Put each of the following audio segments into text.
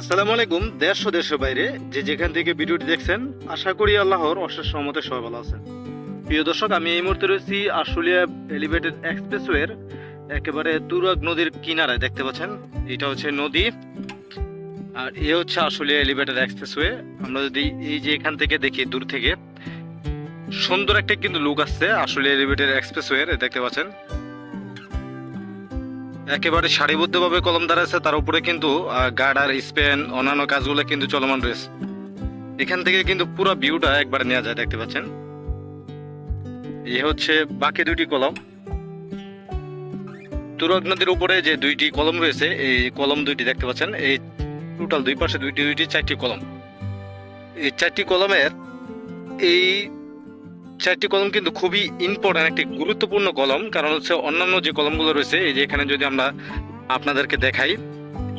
আসসালামু আলাইকুম ও দেশের বাইরে যে যেখান থেকে ভিডিওটি দেখছেন, আশা করি আল্লাহর অশেষ সহমতে সবাই ভালো আছেন। প্রিয় দর্শক, আমি এই মুহূর্তে রয়েছি আশুলিয়া এলিভেটেড এক্সপ্রেসওয়ের একেবারে তুরাগ নদীর কিনারায়, দেখতে পাচ্ছেন? এটা হচ্ছে নদী, আর এ হচ্ছে আশুলিয়া এলিভেটেড এক্সপ্রেসওয়ে আমরা যদি এই যে এখান থেকে দেখি, দূর থেকে, সুন্দর একটা কিন্তু লুক আসছে আশুলিয়া এলিভেটেড এক্সপ্রেসওয়ের দেখতে পাচ্ছেন? একেবারে সারিবদ্ধভাবে কলম দাঁড়াচ্ছে তার উপরে কিন্তু গার্ডার স্পেন, অন্যান্য কাজগুলো কিন্তু চলমান রয়েছে। এখান থেকে কিন্তু পুরো ভিউটা একবারে নেওয়া যায়, দেখতে পাচ্ছেন? এ হচ্ছে বাকি দুইটি কলম। তুরক নদীর উপরে যে দুইটি কলম রয়েছে, এই কলম দুইটি দেখতে পাচ্ছেন, এই টোটাল দুই পাশে দুইটি দুইটি, চারটি কলম। এই চারটি কলমের এই চারটি কলম কিন্তু খুবই ইম্পর্ট্যান্ট একটি গুরুত্বপূর্ণ কলম। কারণ হচ্ছে অন্যান্য যে কলমগুলো রয়েছে, এই যে এখানে যদি আমরা আপনাদেরকে দেখাই,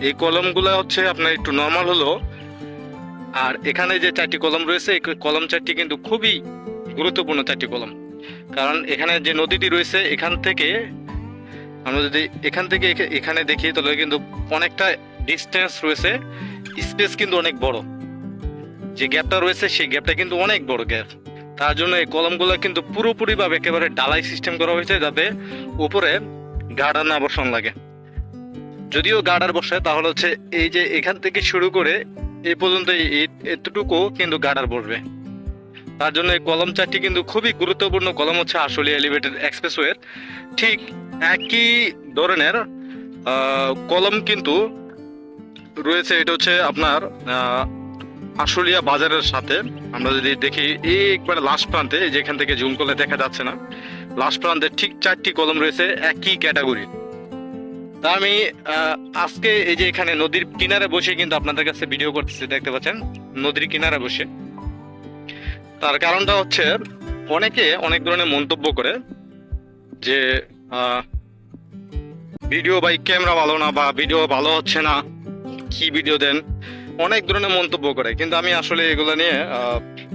এই কলমগুলো হচ্ছে আপনার একটু নর্মাল হলো। আর এখানে যে চারটি কলম রয়েছে, এই কলম চারটি কিন্তু খুবই গুরুত্বপূর্ণ চারটি কলম। কারণ এখানে যে নদীটি রয়েছে, এখান থেকে আমরা যদি এখান থেকে এখে- এখানে দেখি, তাহলে কিন্তু অনেকটা ডিস্টেন্স রয়েছে। স্পেস কিন্তু অনেক বড়। যে গ্যাপটা রয়েছে, সেই গ্যাপটা কিন্তু অনেক বড় গ্যাপ তার জন্য এই কলমগুলো কিন্তু পুরোপুরিভাবে একেবারে ডালাই সিস্টেম করা হয়েছে যাতে উপরে গার্ডার না বসানো লাগে। যদিও গার্ডার বসে, তাহলে হচ্ছে এই যে এখান থেকে শুরু করে এই পর্যন্ত এতটুকু কিন্তু গার্ডার বসবে। তার জন্য এই কলম চারটি কিন্তু খুবই গুরুত্বপূর্ণ কলম হচ্ছে আসলে এলিভেটেড এক্সপ্রেসওয়ের ঠিক একই ধরনের কলম কিন্তু রয়েছে, এটা হচ্ছে আপনার আশুলিয়া বাজারের সাথে আমরা যদি দেখি, এই একবারে লাস্ট প্রান্তে, এই যে এখান থেকে জুম করলে দেখা যাচ্ছে না লাস্ট প্রান্তে ঠিক চারটি কলম রয়েছে একই ক্যাটাগরি। তা আমি আজকে এই যে এখানে নদীর কিনারে বসে কিন্তু আপনাদের কাছে ভিডিও করতেছি, দেখতে পাচ্ছেন? নদীর কিনারে বসে। তার কারণটা হচ্ছে, অনেকে অনেক ধরনের মন্তব্য করে যে ভিডিও বাই ক্যামেরা ভালো না বা ভিডিও ভালো হচ্ছে না, কি ভিডিও দেন? অনেক ধরনের মন্তব্য করে, কিন্তু আমি আসলে এগুলো নিয়ে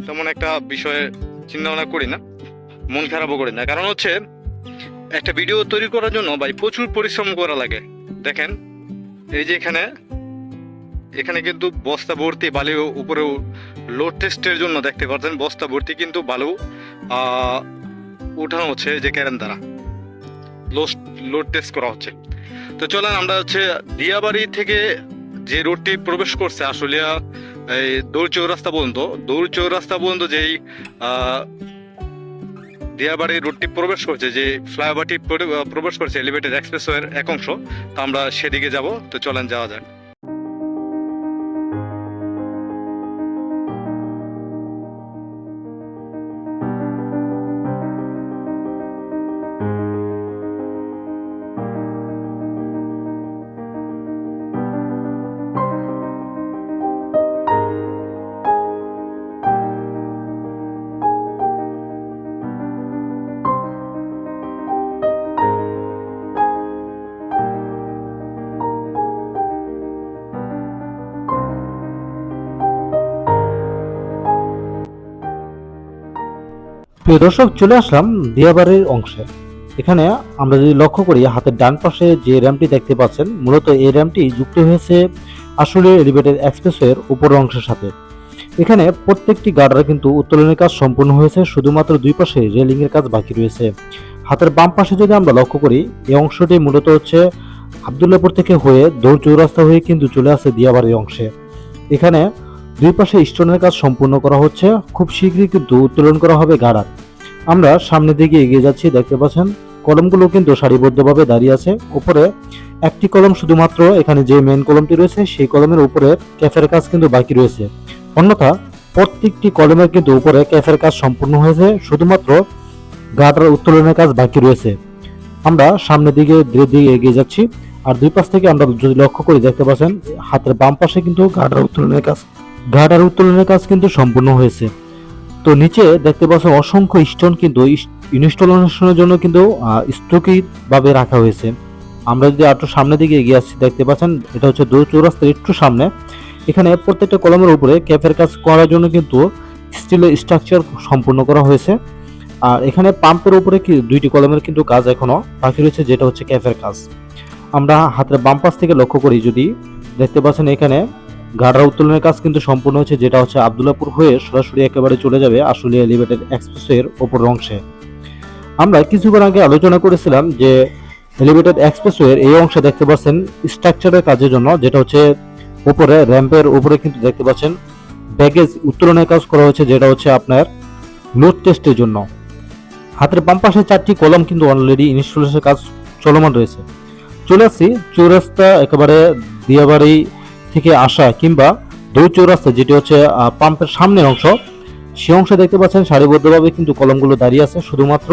তেমন একটা বিষয়ে চিন্তা ভাবনা করি না, মন খারাপও করি না। কারণ হচ্ছে, একটা ভিডিও তৈরি করার জন্য ভাই প্রচুর পরিশ্রম করা লাগে। দেখেন, এই যে এখানে এখানে কিন্তু বস্তা ভর্তি বালি উপরে লোড টেস্টের জন্য দেখতে পাচ্ছেন, বস্তা ভর্তি কিন্তু বালু উঠানো হচ্ছে যে ক্যারেন দ্বারা। লোড লোড টেস্ট করা হচ্ছে। তো চলেন আমরা হচ্ছে দিয়াবাড়ি থেকে যে রোডটি প্রবেশ করছে আসলে এই দৌড় চৌরাস্তা পর্যন্ত দৌড় চৌরাস্তা পর্যন্ত যেই দিয়াবাড়ি রোডটি প্রবেশ করছে, যে ফ্লাইওভারটি প্রবে- প্রবেশ করছে, এলিভেটেড এক্সপ্রেসওয়ের এক অংশ, তো আমরা সেদিকে যাব, তো চলেন যাওয়া যাক। প্রিয় দর্শক, চলে আসলাম দিয়াবাড়ির অংশে। এখানে আমরা যদি লক্ষ্য করি, হাতের ডান পাশে যে র্যামটি দেখতে পাচ্ছেন, মূলত এই র্যামটি যুক্ত হয়েছে আসলে এলিভেটেড এক্সপ্রেসওয়ের উপর অংশের সাথে। এখানে প্রত্যেকটি গার্ডার কিন্তু উত্তোলনের কাজ সম্পূর্ণ হয়েছে, শুধুমাত্র দুই পাশে রেলিং এর কাজ বাকি রয়েছে। হাতের বাম পাশে যদি আমরা লক্ষ্য করি, এই অংশটি মূলত হচ্ছে আবদুল্লাপুর থেকে হয়ে দৌড় চৌরাস্তা হয়ে কিন্তু চলে আসে দিয়াবাড়ির অংশে। এখানে দুই পাশে স্টোনের কাজ সম্পূর্ণ করা হচ্ছে। খুব শীঘ্রই কিন্তু উত্তোলন করা হবে গাড়ার। আমরা সামনের দিকে এগিয়ে যাচ্ছি, দেখতে পাচ্ছেন? কলমগুলো কিন্তু সারিবদ্ধভাবে দাঁড়িয়ে আছে। উপরে একটি কলম শুধুমাত্র, এখানে যে মেন কলমটি রয়েছে, সেই কলমের উপরে ক্যাফের কাজ কিন্তু বাকি রয়েছে। অন্যথা, প্রত্যেকটি কলমের কিন্তু উপরে ক্যাফের কাজ সম্পূর্ণ হয়েছে। শুধুমাত্র গাটার উত্তোলনের কাজ বাকি রয়েছে। আমরা সামনের দিকে ধীরে ধীরে এগিয়ে যাচ্ছি। আর দুই পাশ থেকে আমরা যদি লক্ষ্য করি, দেখতে পাচ্ছেন, হাতের বাম পাশে কিন্তু গাটার উত্তোলনের কাজ গাটার উত্তোলনের কাজ কিন্তু সম্পূর্ণ হয়েছে। তো নিচে দেখতে পাচ্ছেন অসংখ্য স্টোন কিন্তু ইনস্টলেশনের জন্য কিন্তু স্থগিত ভাবে রাখা হয়েছে। আমরা যদি একটু সামনের দিকে এগিয়ে আসছি দেখতে পাচ্ছেন, এটা হচ্ছে দু চৌরাস্তার একটু সামনে। এখানে প্রত্যেকটা কলমের উপরে ক্যাফের কাজ করার জন্য কিন্তু স্টিলের স্ট্রাকচার সম্পূর্ণ করা হয়েছে। আর এখানে পাম্পের উপরে কি, দুইটি কলমের কিন্তু কাজ এখনও বাকি রয়েছে, যেটা হচ্ছে ক্যাফের কাজ। আমরা হাতের বাম পাশ থেকে লক্ষ্য করি, যদি দেখতে পাচ্ছেন এখানে গাড়া উত্তোলনের কাজ কিন্তু সম্পূর্ণ হয়েছে, যেটা হচ্ছে আবদুল্লাপুর হয়ে সরাসরি একেবারে চলে যাবে আশুলিয়া এলিভেটেড এক্সপ্রেসের ওপর অংশে। আমরা কিছুক্ষণ আগে আলোচনা করেছিলাম যে এলিভেটেড এক্সপ্রেসওয়ের এই অংশে দেখতে পাচ্ছেন স্ট্রাকচারের কাজের জন্য, যেটা হচ্ছে উপরে, র্যাম্পের উপরে কিন্তু দেখতে পাচ্ছেন ব্যাগেজ উত্তোলনের কাজ করা হয়েছে, যেটা হচ্ছে আপনার লোড টেস্টের জন্য। হাতের বাম পাশে চারটি কলম কিন্তু অলরেডি ইনস্টলেশনের কাজ চলমান রয়েছে। চলে আসছি চৌরাস্তা, একেবারে দিয়াবাড়ি থেকে আসা কিংবা দই চৌরাস্তা যেটি হচ্ছে পাম্পের সামনের অংশ সে অংশে দেখতে পাচ্ছেন সারিবদ্ধভাবে কিন্তু কলমগুলো দাঁড়িয়ে আছে। শুধুমাত্র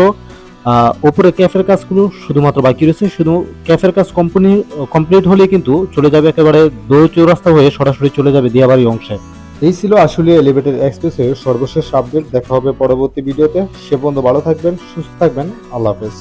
ওপরে ক্যাফের কাজগুলো, শুধুমাত্র বাকি রয়েছে। শুধু ক্যাফের কাজ কোম্পানি কমপ্লিট হলে কিন্তু চলে যাবে একেবারে দই চৌরাস্তা হয়ে সরাসরি চলে যাবে দিয়াবাড়ি অংশে। এই ছিল আসলে এলিভেটেড এক্সপ্রেসের সর্বশেষ আপডেট দেখা হবে পরবর্তী ভিডিওতে সে পর্যন্ত ভালো থাকবেন, সুস্থ থাকবেন। আল্লাহ হাফেজ।